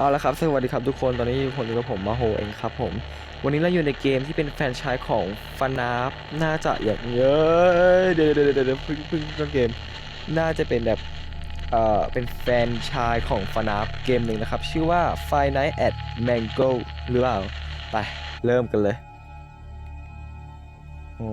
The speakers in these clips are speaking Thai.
เอาละครับ สวัสดีครับทุกคน ตอนนี้อยู่ผมอยู่กับผมมาโฮเองครับผม วันนี้เราอยู่ในเกมที่เป็นแฟนชายของฟานาฟน่าจะอย่างเยอะเดี๋ยวเดี๋ยวเดี๋ยวเดี๋ยวเพิ่งเพิ่งต้นเกม น่าจะเป็นแบบ เอ่อ เป็นแฟนชายของฟานาฟเกมหนึ่งนะครับ ชื่อว่า f i n i g h t at Mango หรือเปล่า ไป เริ่มกันเลยโอ้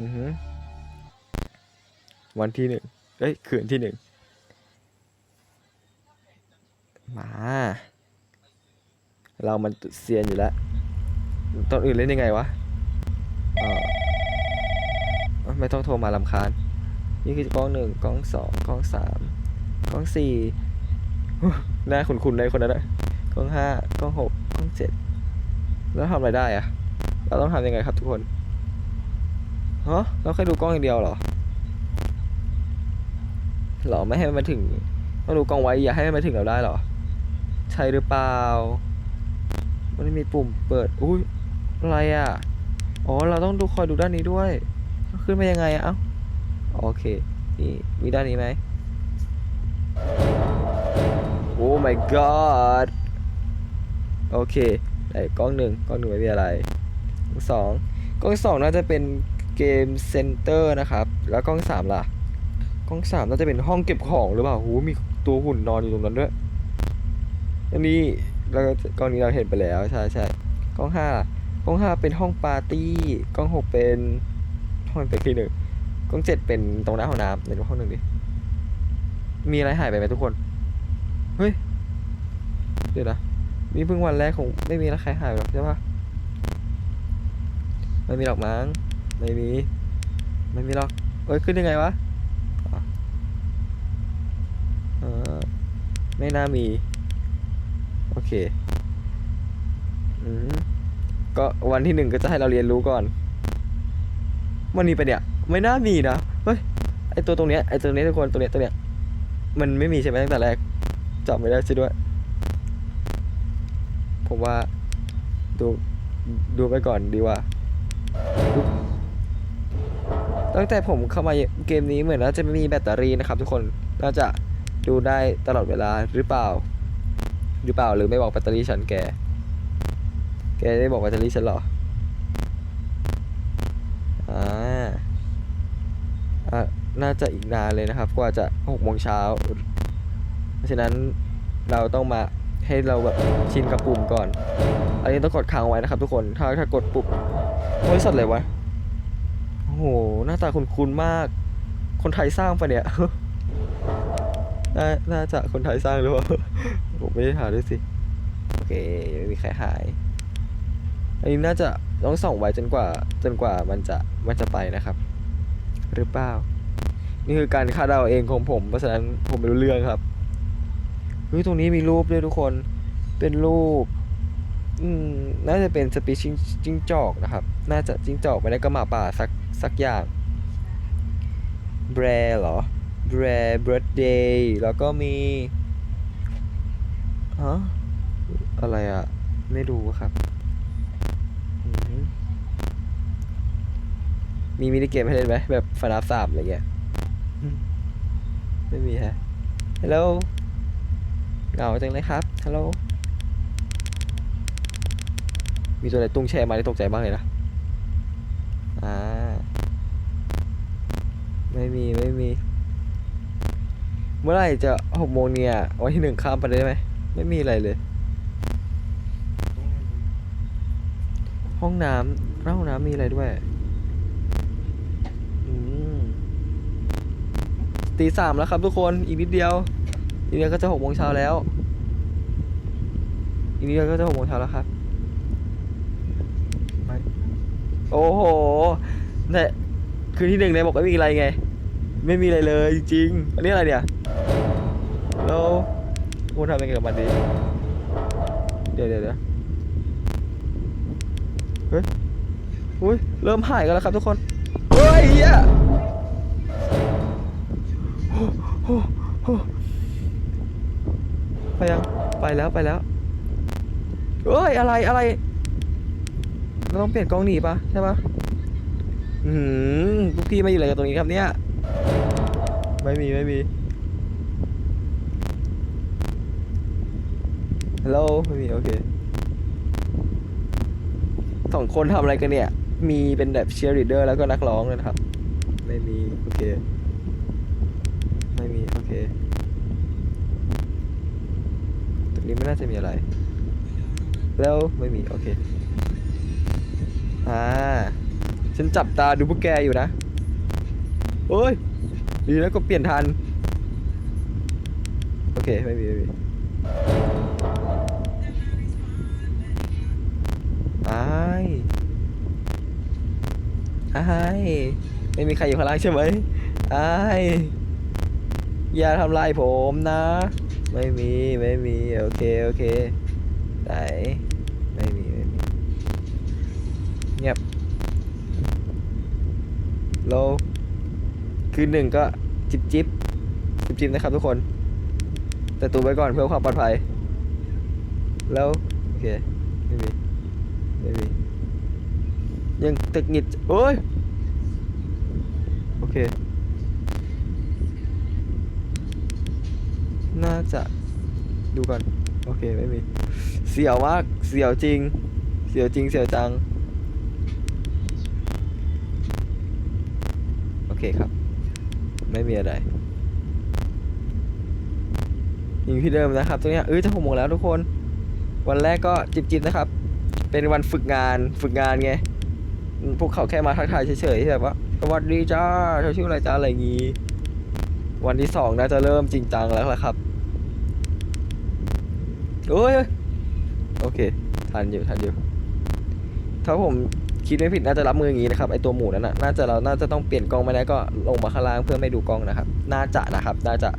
อือหือวันที่หนึ่งเอ้ย คืนที่หนึ่ง มา เรามันเซียนอยู่แล้วตอนอื่นเล่นยังไงวะเออไม่ต้องโทรมาลำคาญ นี่คือกล้องหนึ่งกล้องสองกล้องสามกล้องสี่หน้าคุ้นๆเลยคนนั้นอะกล้องห้ากล้องหกกล้องเจ็ดแล้วทำอะไรได้อะเราต้องทำยังไงครับทุกคนฮะเราแค่ดูกล้องอย่างเดียวเหรอหรอไม่ให้มันถึงต้องดูกล้องไว้อย่าให้มันถึงเราได้หรอ ใช่หรือเปล่า มันไม่มีปุ่มเปิด อุ้ยอะไรอะ อ๋อ เราต้องดูคอยดูด้านนี้ด้วย ขึ้นมายังไงอะเอ้า โอเค นี่มีด้านนี้ไหมโอ้ my god โอเคไหนกล้องหนึ่งกล้องหนึ่งไม่มีอะไรกล้องสองกล้องสองน่าจะเป็นเกมเซ็นเตอร์นะครับ แล้วกล้องสามล่ะ กล้องสามน่าจะเป็นห้องเก็บของหรือเปล่าหูมีตัวหุ่นนอนอยู่ตรงนั้นด้วย อันนี้แล้วก็กล้องนี้เราเห็นไปแล้วใช่ใช่กล้องห้ากล้องห้าเป็นห้องปาร์ตี้กล้องหกเป็นห้องเป็นที่หนึ่งกล้องเจ็ดเป็นตรงหน้าห้องน้ำเดี๋ยวดูห้องหนึ่งดิมีอะไรหายไปไหมทุกคนเฮ้ยเดี๋ยวนะนี่เพิ่งวันแรกคงไม่มีอะไรใครหายหรอกใช่ปะไม่มีหรอกมั้งไม่มีไม่มีหรอกเอ้ยขึ้นยังไงวะเออไม่น่ามี โอเค อืมก็วันที่หนึ่งก็จะให้เราเรียนรู้ก่อน มันมีไปะเนี่ย ไม่น่ามีนะ เฮ้ย ไอตัวตรงเนี้ย ไอตัวเนี้ยทุกคน ตัวเนี้ย ตัวเนี้ย มันไม่มีใช่ไหมตั้งแต่แรกจำไม่ได้ใช่ด้วย ผมว่า ดู ดูไปก่อนดีกว่า ตั้งแต่ผมเข้ามาเกมนี้เหมือนน่าจะไม่มีแบตเตอรี่นะครับทุกคน น่าจะดูได้ตลอดเวลาหรือเปล่า หรือเปล่าหรือไม่บอกแบตเตอรี่ฉันแก แกได้บอกแบตเตอรี่ฉันหรอ อ่า อ่า น่าจะอีกนานเลยนะครับ กว่าจะหกโมงเช้า เพราะฉะนั้นเราต้องมาให้เราแบบชินกับปุ่มก่อน อันนี้ต้องกดค้างไว้นะครับทุกคน ถ้าถ้ากดปุ่มบริษัทอะไรวะ โอ้โห หน้าตาคุ้นๆมาก คนไทยสร้างปะเนี่ย น่าน่าจะคนไทยสร้างหรือเปล่า ผมไม่ได้หาด้วยสิ โอเคไม่มีใครหาย อันนี้น่าจะต้องส่องไว้จนกว่า จนกว่ามันจะมันจะไปนะครับ หรือเปล่า นี่คือการคาดเดาเองของผมเพราะฉะนั้นผมไม่รู้เรื่องครับเฮ้ยตรงนี้มีรูปด้วยทุกคน เป็นรูป อืม น่าจะเป็นสปีชิงจิ้งจอกนะครับ น่าจะจิ้งจอกไม่ได้ก็หมาป่าสักสักอย่าง แบรเหรอ แบรเบิร์ดเดย์แล้วก็มีฮะอะไรอะ ไม่รู้ครับอืมมีมินิเกมให้เล่นไหมแบบฟนาสามอะไรเงี้ยอืมไม่มีฮะฮัลโหลเหงาจังเลยครับฮัลโหลมีตัวอะไรตุ้งแช่มาที่ตกใจมากเลยนะ อ่า ไม่มี ไม่มี เมื่อไหร่จะหกโมงเนี่ยวันที่หนึ่งข้ามไปได้ไหมไม่มีอะไรเลย ห้องน้ำแล้วห้องน้ำมีอะไรด้วยอืมตีสามแล้วครับทุกคนอีกนิดเดียวอีกนิดเดียวก็จะหกโมงเช้าแล้ว อีกนิดเดียวก็จะหกโมงเช้าแล้วครับไปโอ้โหเนี่ยคืนที่หนึ่งเนี่ยบอกไม่มีอะไรไง ไม่มีอะไรเลยจริงๆอันนี้อะไรเนี่ยแล้วคุณทำยังไงกับมันดี เดี๋ยวเดี๋ยวเดี๋ยวเฮ้ยอุ้ยเริ่มหายกันแล้วครับทุกคนเฮ้ยเหี้ยโอ้โหไปยังไปแล้วไปแล้วเฮ้ยอะไรอะไรเราต้องเปลี่ยนกล้องหนีปะใช่ปะอืมพวกพี่มาอยู่อะไรกันตรงนี้ครับเนี่ย ไม่มีไม่มีฮัลโหลไม่มีโอเคสองคนทำอะไรกันเนี่ย มีเป็นแบบเชียร์ลีดเดอร์แล้วก็นักร้องนะครับ ไม่มี โอเค ไม่มี โอเคตรงนี้ไม่น่าจะมีอะไร แล้วไม่มี โอเค อ่า ฉันจับตาดูพวกแกอยู่นะโอ้ย ดีแล้วก็เปลี่ยนทัน โอเค ไม่มีไม่มีไอายอายไม่มีใครอยู่ข้างล่างใช่ไหมไอายอย่าทำลายผมนะ ไม่มี ไม่มี โอเค โอเค ไหน ไม่มี ไม่มี เงียบโล คือหนึ่งก็จิบจิบจิบจิบนะครับทุกคน แต่ตูไว้ก่อนเพื่อความปลอดภัย แล้ว โอเค ไม่มี ไม่มี ยังตึกหงิดโอ้ย โอเค น่าจะดูก่อน โอเค ไม่มี เสียวมาก เสียวจริง เสียวจริง เสียวจัง โอเคครับ ไม่มีอะไรยังที่เดิมนะครับ ตรงนี้เอ้ยจะหกโมงแล้วทุกคน วันแรกก็จิบๆนะครับ เป็นวันฝึกงานฝึกงานไง พวกเขาแค่มาทักทายเฉยๆแบบว่าสวัสดีจ้าเธอชื่ออะไรจ้าอะไรอย่างงี้ วันที่สองน่าจะเริ่มจริงจังแล้วละครับโอ้ยโอเค ทันอยู่ทันอยู่ถ้าผม คิดไม่ผิดน่าจะรับมืออย่างนี้นะครับไอตัวหมูนั้นน่ะน่าจะเราน่าจะต้องเปลี่ยนกล้องไม่ได้ก็ลงมาข้างล่างเพื่อไม่ดูกล้องนะครับ น่าจะนะครับ น่าจะ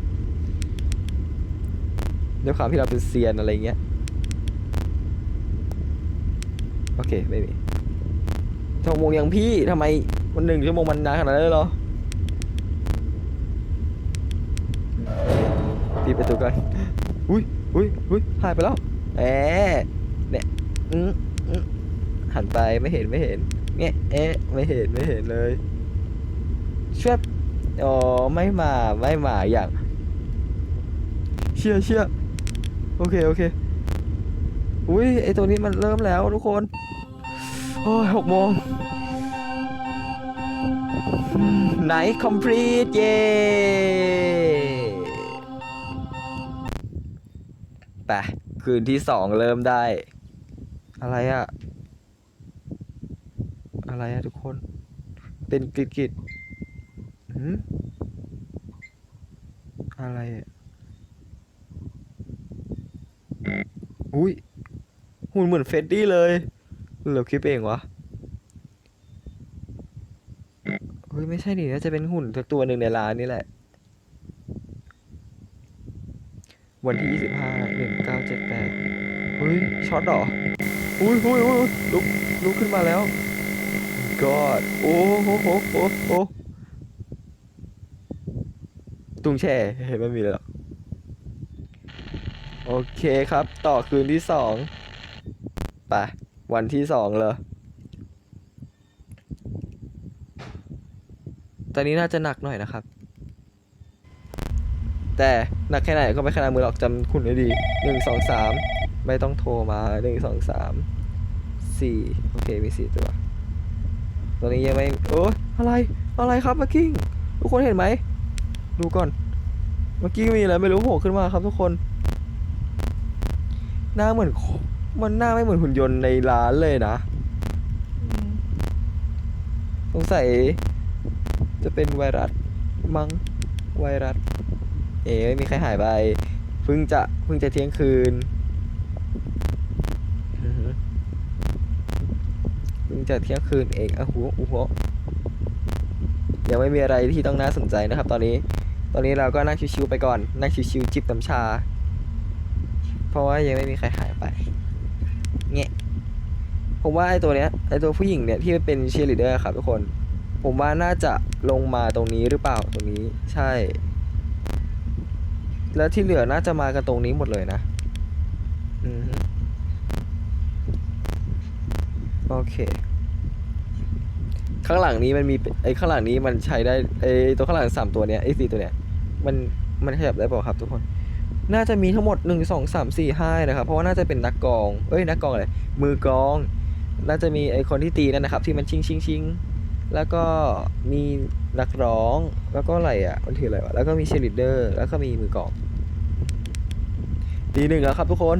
ด้วยความที่เราเป็นเซียนอะไรเงี้ยโอเคไม่มีชั่วโมงยังพี่ทำไมวันหนึ่งชั่วโมงมันนานขนาดนั้นเลยเหรอปิดประตูก่อนอุ้ยอุ้ยอุ้ยหายไปแล้วแหมเนี่ยอืม หันไปไม่เห็นไม่เห็นเนี่ยเอ๊ะไม่เห็นไม่เห็นเลยเช่วยอ๋อไม่มาไม่มาอย่าง เชื่อเชื่อโอเคโอเคอุ้ยไอตัวนี้มันเริ่มแล้วทุกคนโอ้ยหกโมงไหน complete เย้ไปคืนที่สองเริ่มได้ อะไรอะ อะไรอะทุกคน เป็นกริดกริดหืมอะไรอะอุ้ยหุ่นเหมือนเฟดดี้เลยเหลือคลิปเองวะเฮ้ยไม่ใช่ดิน่าจะเป็นหุ่นสักตัวหนึ่งในร้านนี่แหละ วันที่ 25 1978เฮ้ยช็อตหรออุ้ยอุ้ยอุ้ยลุกลุกขึ้นมาแล้ว god โอ้โหโหโหโหตุงแช่เห็นไม่มีเลยหรอก โอเคครับ ต่อคืนที่สองไปวันที่สองเลยตอนนี้น่าจะหนักหน่อยนะครับ แต่หนักแค่ไหนก็ไม่ขนาดมือหรอกจำคุณได้ดีหนึ่งสองสามไม่ต้องโทรมาหนึ่งสองสามสี่โอเค มีสี่ตัว ตัวนี้ยังไม่โอ้ยอะไรอะไรครับเมื่อกี้ทุกคนเห็นไหมดูก่อนเมื่อกี้มีอะไรไม่รู้โผล่ขึ้นมาครับทุกคน หน้าเหมือนมันหน้าไม่เหมือนหุ่นยนต์ในร้านเลยนะอืมสงสัยจะเป็นไวรัสมั้งไวรัส เอ๋ไม่มีใครหายไปเพิ่งจะเพิ่งจะเที่ยงคืนอือหือ เพิ่ง จะเที่ยงคืนเองอะหัวหัวยังไม่มีอะไรที่ต้องน่าสนใจนะครับ ตอนนี้ ตอนนี้เราก็นั่งชิวๆไปก่อน นั่งชิวๆจิบน้ำชา เพราะว่ายังไม่มีใครหายไปเงี้ยผมว่าไอ้ตัวเนี้ยไอ้ตัวผู้หญิงเนี่ยที่เป็นเชียร์ลีดเดอร์ครับทุกคน ผมว่าน่าจะลงมาตรงนี้หรือเปล่าตรงนี้ใช่ แล้วที่เหลือน่าจะมากันตรงนี้หมดเลยนะอือฮึโอเค ข้างหลังนี้มันมีไอ้ข้างหลังนี้มันใช้ได้ไอ้ตัวข้างหลังสามตัวเนี้ยไอ้สี่ตัวเนี้ยมันมันขยับได้เปล่าครับทุกคน น่าจะมีทั้งหมดหนึ่งสองสามสี่ห้านะครับ เพราะว่าน่าจะเป็นนักกอง เอ้ยนักกองอะไรมือกอง น่าจะมีไอ้คนที่ตีนั่นนะครับ ที่มันชิงชิงชิงแล้วก็มีนักร้องแล้วก็อะไรอะมันถืออะไรวะแล้วก็มีเชลิเดอร์แล้วก็มีมือกองตีหนึ่งแล้วครับทุกคน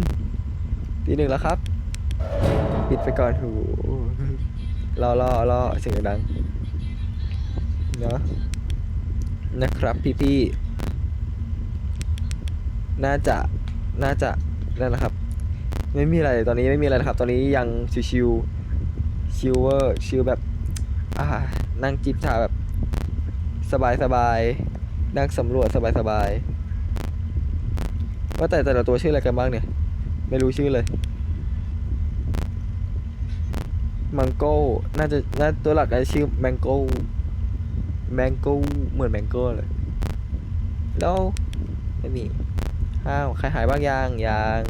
ตีหนึ่งแล้วครับ ปิดไปก่อนหู รอรอรอเสียงดังเนาะนะครับพี่ๆน่าจะน่าจะนั่นแหละครับ ไม่มีอะไรตอนนี้ไม่มีอะไรนะครับ ตอนนี้ยังชิวๆชิวเวอร์ชิวแบบอ่านั่งจิบชาแบบสบายสบายๆนั่งสำรวจสบายสบายๆว่าแต่แต่ละตัวชื่ออะไรกันบ้างเนี่ย ไม่รู้ชื่อเลย มังโก้น่าจะน่าตัวหลักจะชื่อแมงโก้แมงโก้เหมือนแมงโก้เลยแล้วไม่มีอ้าวใครหายบ้างยังยัง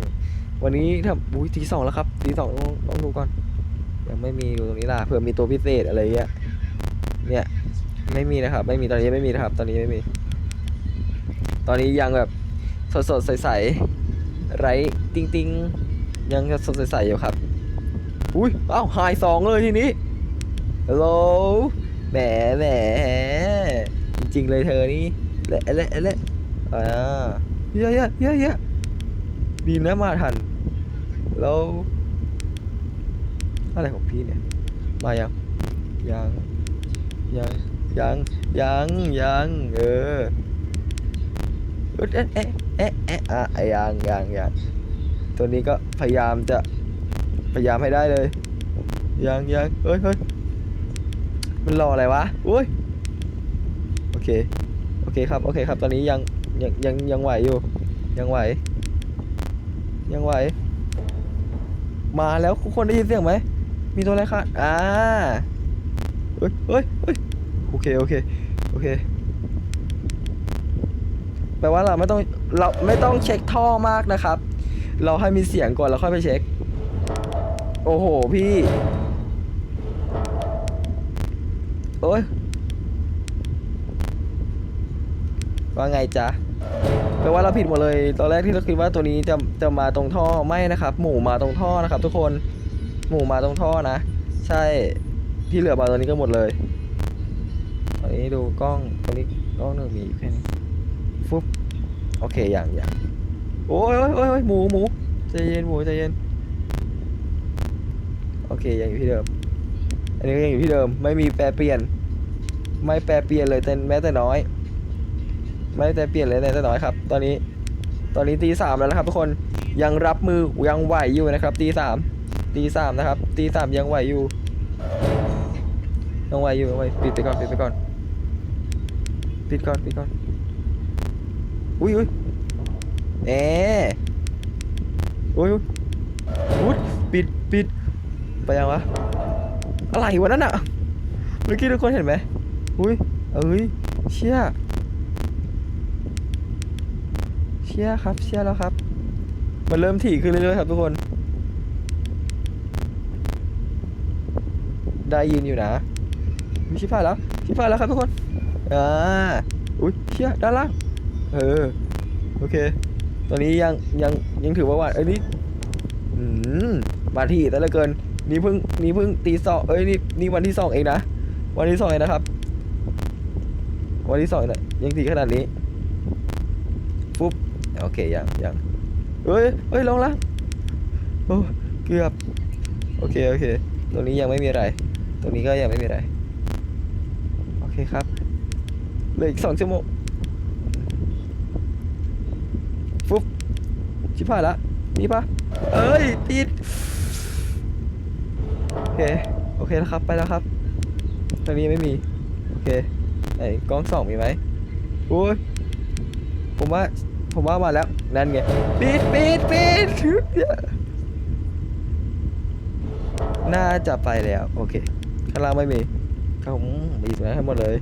วันนี้ทำอุ้ยทีสองแล้วครับทีสองต้องต้องดูก่อน ยังไม่มีดูตรงนี้ล่ะเผื่อมีตัวพิเศษอะไรเงี้ยเนี่ยไม่มีนะครับ ไม่มีตอนนี้ไม่มีนะครับ ตอนนี้ไม่มี ตอนนี้ยังแบบสดสดๆใสไร้ติ้งติงยังสดๆใสอยู่ครับ อุ้ยอ้าวหายสองเลยทีนี้ฮัลโหลแหมแหมจริงๆเลยเธอนี่เละเละเละอ่าเยอะเยอะเยอะเยอะดีนะมาทันแล้วอะไรของพี่เนี่ย มายัง ยัง ยัง ยัง ยัง ยัง เออเอ๊ะเอ๊ะเอ๊ะเอ๊ะเอ๊ะอะยังยังยังตัวนี้ก็พยายามจะ พยายามให้ได้เลย ยังยังเฮ้ยเฮ้ยมันรออะไรวะอุ้ยโอเค โอเคครับ โอเคครับ ตอนนี้ยัง ยัง ยัง ยังไหวอยู่ ยังไหว ยังไหว มาแล้วทุกคนได้ยินเสียงไหม มีตัวอะไรคะอ่าเฮ้ยเฮ้ยเฮ้ยโอเค โอเค โอเค แปลว่าเราไม่ต้อง เราไม่ต้องเช็คท่อมากนะครับ เราให้มีเสียงก่อนแล้วค่อยไปเช็ค โอ้โห พี่ โอ้ย ว่าไงจ๊ะแปลว่าเราผิดหมดเลย ตอนแรกที่เราคิดว่าตัวนี้จะจะมาตรงท่อไม่นะครับ หมูมาตรงท่อนะครับ ทุกคน หมูมาตรงท่อนะ ใช่ ที่เหลือมาตัวนี้ก็หมดเลยตอนนี้ดูกล้องตรงนี้กล้องหนึ่งมีแค่นี้ฟุ๊บ โอเคอย่างอย่างโอ้ยโอ้ยโอ้ยหมูหมูใจเย็นหมูใจเย็น อเคยังอยู่ที่เดิม อันนี้ก็ยังอยู่ที่เดิม ไม่มีแปรเปลี่ยน ไม่แปรเปลี่ยนเลยแต่แม้แต่น้อย ไม่แต่เปลี่ยนเลยแม้แต่น้อยครับ ตอนนี้ ตอนนี้ตีสามแล้วนะครับ ทุกคนยังรับมือยังไหวอยู่นะครับตีสามตีสามนะครับตีสามยังไหวอยู่ยังไหวอยู่ยังไหวปิดไปก่อนปิดไปก่อน ปิดก่อนปิดก่อนอุ้ยอุ้ยเอ๊อุ้ยอุ้ยอุ๊ยปิดปิด ไปยังวะ อะไรวะนั่นอะเมื่อกี้ทุกคนเห็นไหมอุ้ย เอ้ย เชี่ย เชี่ยครับ เชี่ยแล้วครับ มันเริ่มถี่ขึ้นเรื่อยๆครับทุกคน ได้ยินอยู่นะมีชิพายแล้ว ชิพายแล้วครับทุกคน อ่า อุ้ย เชี่ย ด้านล่าง เออ โอเค ตอนนี้ยังยังยังถือว่าวันเอ้ยนี่อืมมาที่แต่ละเกิน นี่เพิ่งนี่เพิ่งตีสองเอ้ยนี่นี่วันที่สองเองนะ วันที่สองเองนะครับ วันที่สองเนี่ยยังตีขนาดนี้ปุ๊บโอเคยังยังเฮ้ยเฮ้ยลงละโอ้เกือบโอเคโอเคตรงนี้ยังไม่มีอะไร ตรงนี้ก็ยังไม่มีอะไร โอเคครับเหลืออีกสองชั่วโมงปุ๊บชิบหายละนี่ปะเอ้ยติด เค โอเคแล้วครับ ไปแล้วครับตอนนี้ไม่มี โอเคไหนกล้องสองมีไหมโอ้ย ผมว่า ผมว่ามาแล้ว นั่นไง ปิดปิดปิดน่าจะไปแล้ว โอเค ข้างล่างไม่มีเขามีตรงนั้นให้หมดเลย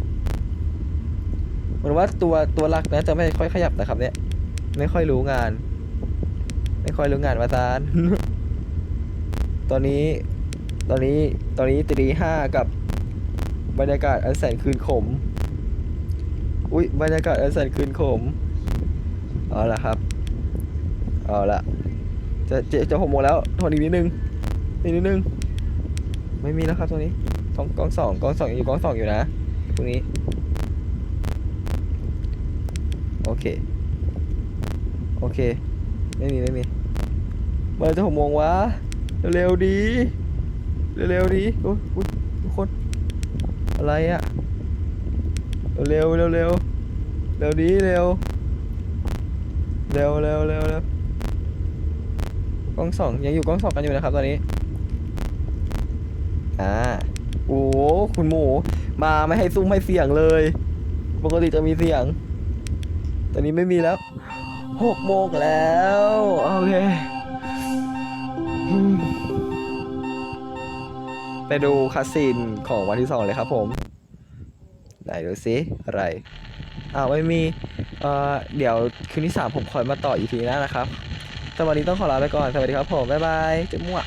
เหมือนว่าตัวตัวหลักนะจะไม่ค่อยขยับนะครับ เนี่ย ไม่ค่อยรู้งาน ไม่ค่อยรู้งานวาซานตอนนี้ ตอนนี้ตอนนี้ตีห้ากับบรรยากาศอันแสนคืนขม อุ้ยบรรยากาศอันแสนคืนขม เอาละครับ เอาละจะจะจะหกโมงแล้วทนอีกนิดนึงอีกนิดนึง ไม่มีแล้วครับตรงนี้กองกองสองกองสองอยู่กองสองอยู่นะตรงนี้ โอเค โอเค ไม่มีไม่มีเมื่อจะหกโมงวะ เร็วๆดี เร็วๆดีโอ้ยทุกคน อะไรอะ เร็วๆเร็วๆเร็วเร็วดีเร็ว เร็วเร็วเร็วเร็วกล้องสองยังอยู่กล้องสองกันอยู่นะครับตอนนี้ อ่า โอ้โหคุณหมู มาไม่ให้ซุ้มให้เสียงเลย ปกติจะมีเสียง ตอนนี้ไม่มีแล้วหกโมงแล้ว โอเค ไปดูคาสินของวันที่สองเลยครับผม ไหนดูซิอะไรอ้าวไม่มีเอ่อเดี๋ยวคืนที่สามผมคอยมาต่ออีพีหน้านะครับ สวัสดีต้องขอลาไปก่อน สวัสดีครับผม บ๊ายบายเจ๊มั่ว